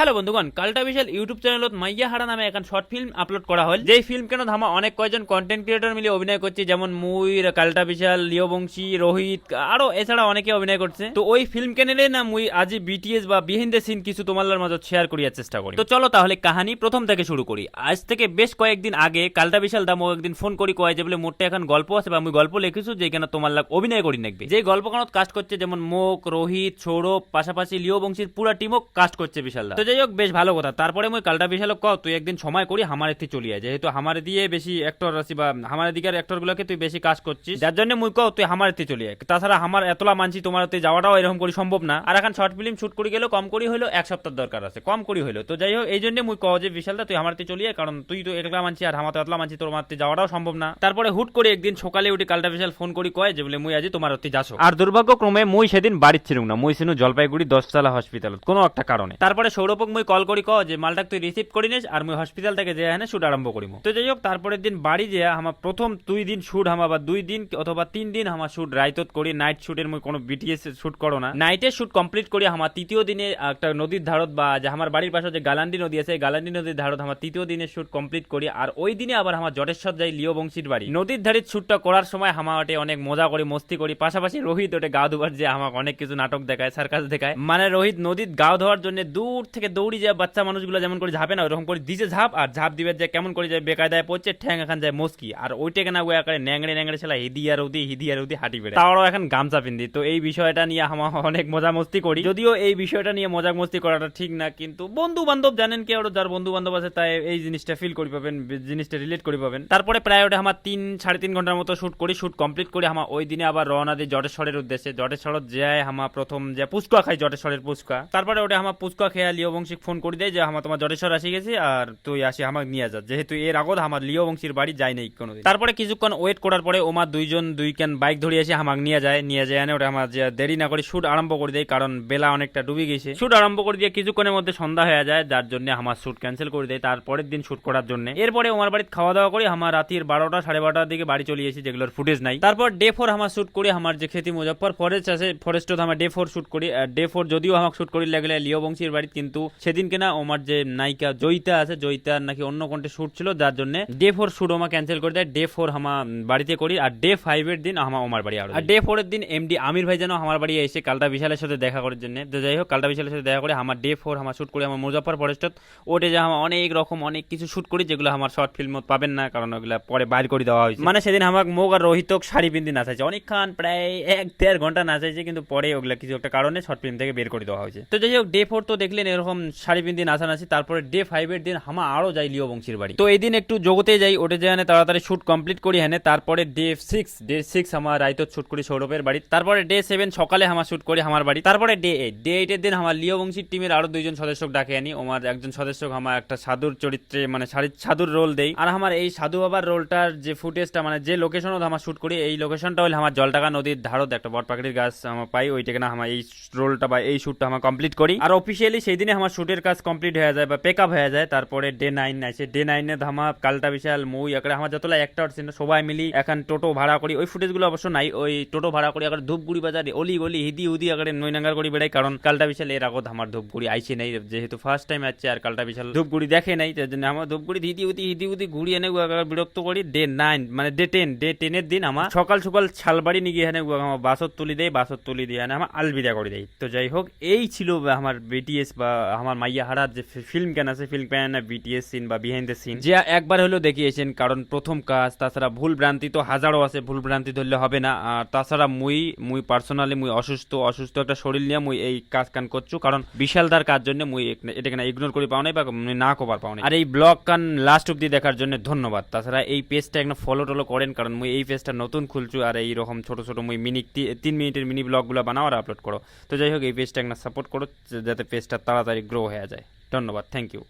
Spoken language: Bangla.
হ্যালো বন্ধুগণ, কালটা বিশাল ইউটিউব চ্যানেলত মাইয়া হারা নামে এখন শর্ট ফিল্ম আপলোড করা হল। যেই ফিল্ম কেন ধামা অনেক কয়জন কন্টেন্ট ক্রিয়েটর মিলে অভিনয় করছে, যেমন মুই, কালটা বিশাল লিও বংশী রোহিত, আরও এছাড়া অনেকে অভিনয় করছে। তো ওই ফিল্ম চ্যানেলে না মুই আজি বিটিএস বা বিহাইন্ড সিন কিছু তোমার মাঝে শেয়ার করিয়ার চেষ্টা করি। তো চলো তাহলে কাহানি প্রথম থেকে শুরু করি। আজ থেকে বেশ কয়েকদিন আগে কালটা বিশাল দাম একদিন ফোন করি কয় যে বলে মোটে এখন গল্প আছে বা আমি গল্প লিখিছো যেখানে তোমার লাগ অভিনয় করি নাকবে? যে গল্প কাস্ট করছে যেমন মোক রোহিত, সৌরভ, পাশাপাশি লিও বংশীর পুরা টিমও কাস্ট করছে বিশাল তো যাই হোক, বেশ ভালো কথা। তারপরে মই কালটা বিশাল ক তুই একদিন সময় করি আমার চলি আয়। যেহেতু আমার দিয়ে বেশি অ্যাক্টর আছি বা আমার দিকের অ্যাক্টর গুলোকে তুই বেশি কাজ করছিস, যার জন্য মুই কও, তুই আমার চলি আয়। তাছাড়া আমার এতলা মানছি, তোমার এতে যাওয়াটাও এরকম করি সম্ভব না। আর এখন শর্ট ফিল্ম শুট করে গেলেও কম করি হলো এক সপ্তাহ দরকার আছে, কম করি হলো তো যাই হোক, এই জন্য মুই কও যে, বিশালদা, তুই আমার চলি আয়, কারণ তুই তো একলা মানছি আর আমার তো এতলা মানছি, তোর মারতে যাওয়াটাও সম্ভব না। তারপরে হুট করে একদিন সকালে উঠে কালটা বিশাল ফোন করি, কয় যে, বলে মুই আজি তোমার অতি যাসো। আর দুর্ভাগ্যক্রমে মুই সেদিন বাড়ির ছিলুম না, মুই ছিনু জলপাইগুড়ি দশতলা হসপিটাল কোনো একটা কারণে। তারপরে সৌরভক মুই কল করি ক যে মালটাক তুই রিসিভ করি নিস আর মুই হসপিটাল থেকে যে হ্যাঁ শুট আরম্ভ করিম। তো যাই হোক, তারপরের দিন বাড়ি যে আমার প্রথম দুই দিন শুট হামা বা দুই দিন অথবা তিন দিন আমার শুট রাইতত করি নাইট শুটের মুই কোনো বিটিএস শুট করো না। নাইটের শুট কমপ্লিট করি আমার তৃতীয় দিনে একটা নদীর ধারত বা যে আমার বাড়ির পাশে যে গালান্ডি নদী আছে গালান্ডি নদীর ধারত আমার তৃতীয় দিনের শুট কমপ্লিট করি, আর ওই দিনে আবার আমার জটেশ্বর যাই লিও বংশীর বাড়ি। নদীর ধারিত শুটটা করার সময় আমার ওটে অনেক মজা করি, মস্তি করি, পাশাপাশি রোহিত ওটে গা ধোয়ার যে আমাকে অনেক কিছু নাটক দেখায় সার্কাস দেখায়। মানে রোহিত নদীর গা ধোয়ার জন্য দূর থেকে দৌড়ি যায়, বাচ্চা মানুষগুলো যেমন করে ঝাঁপে না, ওরকম করে দিছে ঝাঁপ, আর ঝাঁপ দিবে যে কেমন করে যায় বেকায়দায় পড়ছে, ঠ্যাং এখন যায় মস্কি। আর ওইটাকে না ওই আকারে ন্যাংড়ে ন্যাংড়ে ছেলা, হিদি আর উদি হিদি আর উদি হাঁটি বেড়ে। তারও এখন গামছা পিন্দি। তো এই বিষয়টা নিয়ে আমার অনেক মজা মস্তি করি। যদিও এই বিষয়টা নিয়ে মজা মস্তি করাটা ঠিক না, কিন্তু বন্ধু বান্ধব জানেন কি আরও যার বন্ধু বান্ধব আছে তাই এই জিনিসটা ফিল করি পাবেন জিনিসটা রিলেট করি পাবেন। তারপরে প্রায় ওটা আমার তিন, সাড়ে তিন ঘণ্টার মতো শুট করি শুট কমপ্লিট করি। আমার ওই দিনে আবার রওনা দিই জটেশ্বরের উদ্দেশ্যে। জটেশ্বর যায় আমার প্রথম যে পুষ্কা খাই, জটেশ্বরের পুষ্কা তারপরে ওটা আমার পুষ্কা খেয়া লিও বংশী ফোন করে দেয় যে, আমার তোমার জটেশ্বর আসি গেছি আর তুই আসি আমাকে নিয়ে যা। যেহেতু এর আগত আমার লিও বংশীর বাড়ি যায় নাই কোনো তারপরে কিছুক্ষণ ওয়েট করার পরে ওমার দুইজন, দুই ক্যান বাইক ধরে এসে আমাকে নিয়ে যায় নিয়ে যায় এনে ওটা আমার যে দেরি না করে শুট আরম্ভ করে দেয়, কারণ বেলা অনেকটা ডুবে গেছে। শুট আরম্ভ করে দিয়ে কিছুক্ষণের মধ্যে সন্ধ্যা হয়ে যায়, যার জন্য আমার শুট ক্যান্সেল করে দেয় তারপরের দিন শুট করার জন্য। এরপরে ওমার বাড়িতে খাওয়া দাওয়া করে আমার রাতের বারোটা সাড়ে বারোটার দিকে বাড়ি চলে এসেছি, যেগুলোর ফুটেজ নাই। তারপর ডে ফোর আমার শুট করি আমার যে খেতি মুজফর ফরেস্ট আছে ফরেস্টত আমার ডে ফোর শুট করি। ডে ফোর যদিও আমাকে শুট করি লাগলে লিও বংশীর বাড়িতে কিন্তু সেদিনকে না ওমার যে নায়িকা জয়িতা আছে জয়িতার নাকি অন্য কোনটা শুট ছিল যার জন্য ডে ফোর শুট আমার ক্যান্সেল করে দেয়। ডে ফোর আমার বাড়িতে করি আর ডে ফাইভ এর দিন আমার আমার বাড়ি আর ডে ফোর এর দিন এমডি আমির ভাই যেন আমার বাড়ি এসে কালটা বিশালের সাথে দেখা করার জন্য তো যাই হোক কালটা বিশালের সাথে দেখা করে আমার ডে ফোর আমার শুট করি আমার মুজফর ফরেস্টত ওটে যে আমার অনেক রকম অনেক কিছু শুট করি যেগুলো আমার শর্ট ফিল্ম পাবেন না কারণ ওগুলো পরে বাইর করে দেওয়া হয়েছে। মানে সেদিন আমার মোগ আর রোহিতক শাড়ি পিন্দি নাচাইছে। অনেকক্ষণ প্রায় এক দেড় ঘণ্টা নাচাইছে কিন্তু পরে ওগুলো কিছু একটা কারণে শর্ট ফিল্ম থেকে বের করে দেওয়া হয়েছে। তো যাই হোক ডে ফোর তো দেখলেন এরকম শাড়ি পিন্দি নাচানাচি তারপরে ডে ফাইভ এর দিন হামা আরও যাই লিও বংশীর বাড়ি। তো এই দিন একটু জগতে যাই ওটে যাই তাড়াতাড়ি শুট কমপ্লিট করি হ্যাঁ তারপরে ডে সিক্স ডে সিক্স আমার রাইত শুট করি সৌরভের বাড়ি, তারপরে ডে সেভেন সকালে আমার শুট করি আমার বাড়ি, তারপরে ডে এইট ডে এইটের দিন আমার লিও বংশীর টিমের আরও দুইজন সদস্য ডাকে আনি আমার একজন সদস্য আমার একটা সাধুর চরিত্রে মানে সাধুর রোল দেই। আর আমার এই সাধু বাবার রোলটার যে ফুটেজটা মানে যে লোকেশনও আমার শুট করি, এই লোকেশনটা হলে আমার জলটাকা নদীর ধারত একটা বট পাখির গাছ আমার পাই, ওইটাকে না আমার এই রোলটা বা এই শুটটা আমার কমপ্লিট করি। আর অফিসিয়ালি সেই দিনে আমার শুটের কাজ কমপ্লিট হয়ে যায় বা পেক আপ হয়ে যায়, তারপরে ডে নাইন আছে ডে নাইনে ধামা কালটা বিশাল, মুই, একড়ে আমার যতলা একটা ছিল, সবাই মিলি এখন টোটো ভাড়া করি। ওই ফুটেজগুলো অবশ্য নাই, ওই টোটো ভাড়া করি আবার ধূপগুড়ি বাজারে, অলি গলি, হিদি উদি আগে নৈনাঙ্গার করি বেড়াই, কারণ কালটা বিশাল, এর আগত আমার ধূপগুড়ি আইসে নাই, যেহেতু ফার্স্ট টাইম আছে, আর কালটা বিশাল ধূপগুড়ি দেখে নাই তার জন্য আমার ধূপগুড়ি হিদি উদি হিদি উদি ঘুরি এনে বিরক্ত করি ডে নাইন মানে ডে টেন ডে টেনের দিন আমার সকাল সকাল ছালবাড়ি নিয়ে গিয়ে আমার বাসত তুলি দেয় বাসত তুলি দিয়ে আমার আলবিদা করে দেয় তো যাই হোক, এই ছিল আমার বিটিএস বা আমার মাইয়া হারার যে ফিল্ম কেন আছে? ফিল্ম কেন বিটিএস সিন বা বিহাইন্ড দ্য সিন যে একবার হলেও দেখিয়েছেন কারণ প্রথম কাজ তাছাড়া ভুল ভ্রান্তি তো হাজারো আছে ভুল ভ্রান্তি ধরলে হবে না। আর তাছাড়া মুই মুই পার্সোনালি মুই অসুস্থ অসুস্থ একটা শরীর নিয়ে মুই এই কাজ কান করছু কারণ বিশালদার কাজ জন্য মুই এটাকে না ইগনোর করে পাও নাই বা না কবার পাও নাই। আর এই ব্লগ কান লাস্ট অব্দি দেখার জন্য ধন্যবাদ। তাছাড়া এই পেজটা একটা ফলো টলো করেন কারণ মুই এই পেজটা নতুন খুলছু আর এই রকম ছোট ছোট মুই মিনি তিন মিনিটের মিনি ব্লগগুলো বানাও আর আপলোড করো। তো যাই হোক এই পেজটা একটা সাপোর্ট করো যাতে পেজটা তাড়াতাড়ি গ্রো হয়ে যায়। ধন্যবাদ থ্যাংক ইউ